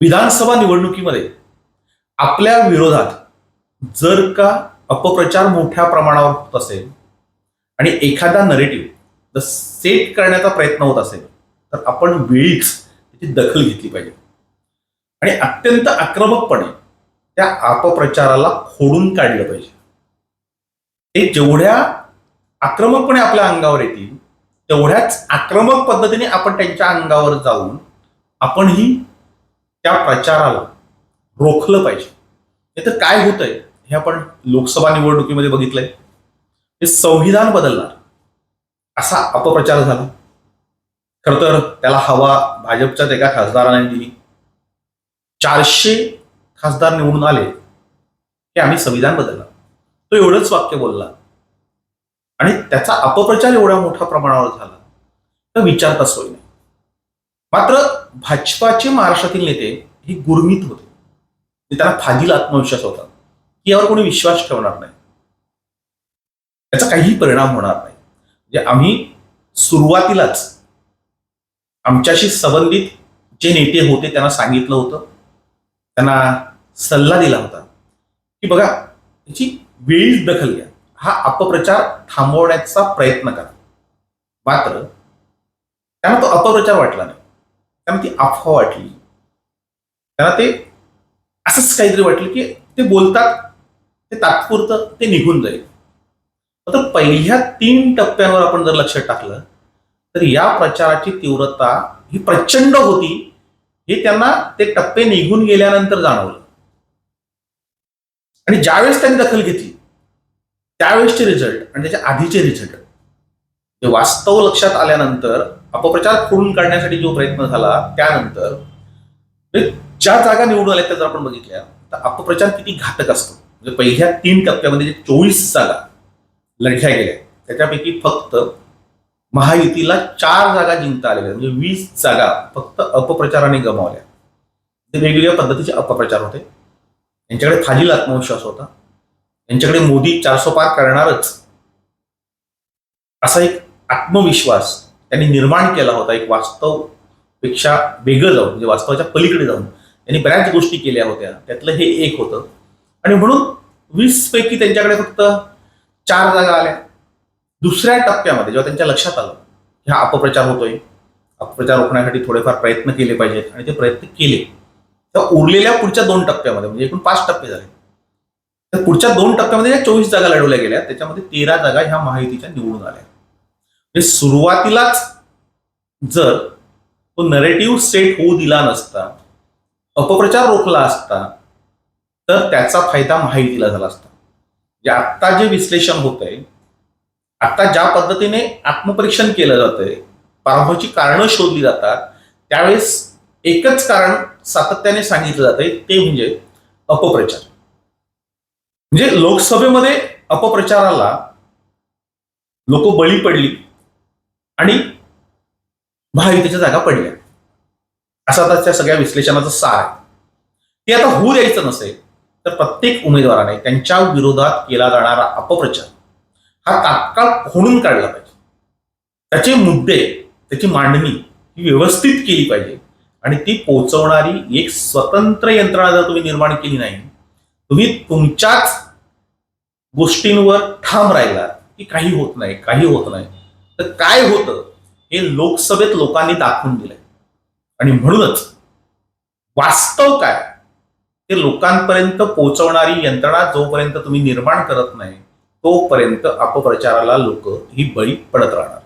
विधानसभा निवडणुकीमध्ये आपल्या विरोधात जर का अपप्रचार मोठ्या प्रमाणावर होत असेल आणि एखादा नरेटिव्ह जर सेट करण्याचा प्रयत्न होत असेल तर आपण वेळीच त्याची दखल घेतली पाहिजे. आणि अत्यंत आक्रमकपणे त्या अपप्रचाराला खोडून काढलं पाहिजे. ते जेवढ्या आक्रमकपणे आपल्या अंगावर येतील तेवढ्याच आक्रमक पद्धतीने आपण त्यांच्या अंगावर जाऊन आपण ही त्या प्रचाराला रोखलं पाहिजे. नाहीतर काय होतंय हे आपण लोकसभा निवडणुकीमध्ये बघितलंय. हे संविधान बदलणार. असा अपप्रचार झाला. खर तर त्याला हवा भाजपच्याच एका खासदाराने दिली. चारशे खासदार निवडून आले की आम्ही संविधान बदलला तो एवढंच वाक्य बोलला. आणि त्याचा अपप्रचार एवढ्या मोठ्या प्रमाणावर झाला. तर विचारता सोय नाही. मात्र भाजपाचे महाराष्ट्रातील नेते हे गुरमीत होते. त्यांना फाजील आत्मविश्वास होता. की यावर कोणी विश्वास ठेवणार नाही. त्याचा काहीही परिणाम होणार नाही. म्हणजे आम्ही सुरुवातीलाच आमच्याशी संबंधित जे नेते होते त्यांना सांगितलं होतं. त्यांना सल्ला दिला होता. की बघा याची वेळीच दखल घ्या. हा अपप्रचार थांबवण्याचा प्रयत्न करा. मात्र त्यांना तो अपप्रचार वाटला नाही. त्यांना ती अफवा वाटली. त्यांना ते असंच काहीतरी वाटलं की ते बोलतात ते तात्पुरतं ते निघून जाईल. तर पहिल्या तीन टप्प्यांवर आपण जर लक्ष टाकलं तर या प्रचाराची तीव्रता ही प्रचंड होती. हे त्यांना ते टप्पे निघून गेल्यानंतर जाणवलं. आणि ज्यावेळेस त्यांनी दखल घेतली त्यावेळेसचे रिझल्ट आणि त्याच्या आधीचे रिझल्ट जे वास्तव लक्षात आल्यानंतर अपप्रचार खोडून काढण्यासाठी जो प्रयत्न झाला त्यानंतर म्हणजे ज्या जागा निवडून आल्या त्या जर आपण बघितल्या तर अपप्रचार किती घातक असतो. म्हणजे पहिल्या तीन टप्प्यामध्ये जे चोवीस जागा लढल्या गेल्या त्याच्यापैकी फक्त महायुतीला चार जागा जिंकता आलेल्या म्हणजे वीस जागा फक्त अपप्रचाराने गमावल्या. ते वेगवेगळ्या पद्धतीचे अपप्रचार होते. यांच्याकडे फाजील आत्मविश्वास होता. यांच्याकडे मोदी चारसो पार करणारच. असा एक आत्मविश्वास त्यांनी निर्माण केला होता एक वास्तवपेक्षा वेगळं जाऊन म्हणजे वास्तवाच्या पलीकडे जाऊन. त्यांनी बऱ्याच गोष्टी केल्या होत्या. त्यातलं हे एक होतं. आणि म्हणून वीस पैकी त्यांच्याकडे फक्त चार जागा आल्या. दुसऱ्या टप्प्यामध्ये जेव्हा त्यांच्या लक्षात आलं की हा अपप्रचार होतोय अपप्रचार रोखण्यासाठी थोडेफार प्रयत्न केले पाहिजेत आणि ते प्रयत्न केले तर उरलेल्या पुढच्या दोन टप्प्यामध्ये म्हणजे एकूण पाच टप्पे झाले. तर पुढच्या दोन टप्प्यामध्ये ज्या चोवीस जागा लढवल्या गेल्या त्याच्यामध्ये तेरा जागा ह्या माहितीच्या निवडून आल्या. म्हणजे सुरुवातीलाच जर तो नरेटिव्ह सेट होऊ दिला नसता अपप्रचार रोखला असता तर त्याचा फायदा महायुतीला झाला असता. जे आत्ता जे विश्लेषण होत आहे आता ज्या पद्धतीने आत्मपरीक्षण केलं जातंय पराभवाची कारणं शोधली जातात त्यावेळेस एकच कारण सातत्याने सांगितलं जातंय ते म्हणजे अपप्रचार. म्हणजे लोकसभेमध्ये अपप्रचाराला लोक बळी पडली. आणि महायुतीच्या जागा पडल्या. असा आता त्या सगळ्या विश्लेषणाचा सार आहे. ते आता होऊ द्यायचं नसेल तर प्रत्येक उमेदवाराने त्यांच्या विरोधात केला जाणारा अपप्रचार हा तात्काळ खोडून काढला पाहिजे. त्याचे मुद्दे त्याची मांडणी ही व्यवस्थित केली पाहिजे. आणि ती पोहोचवणारी एक स्वतंत्र यंत्रणा जर तुम्ही निर्माण केली नाही तुम्ही तुमच्याच गोष्टींवर ठाम राहिला की काही होत नाही काही होत नाही. तर काय होतं? हे लोकसभेत लोकांनी दाखवून दिलंय. आणि म्हणूनच वास्तव काय? ते लोकांपर्यंत पोहोचवणारी यंत्रणा जोपर्यंत तुम्ही निर्माण करत नाही तोपर्यंत अपप्रचाराला लोक ही बळी पडत राहणार.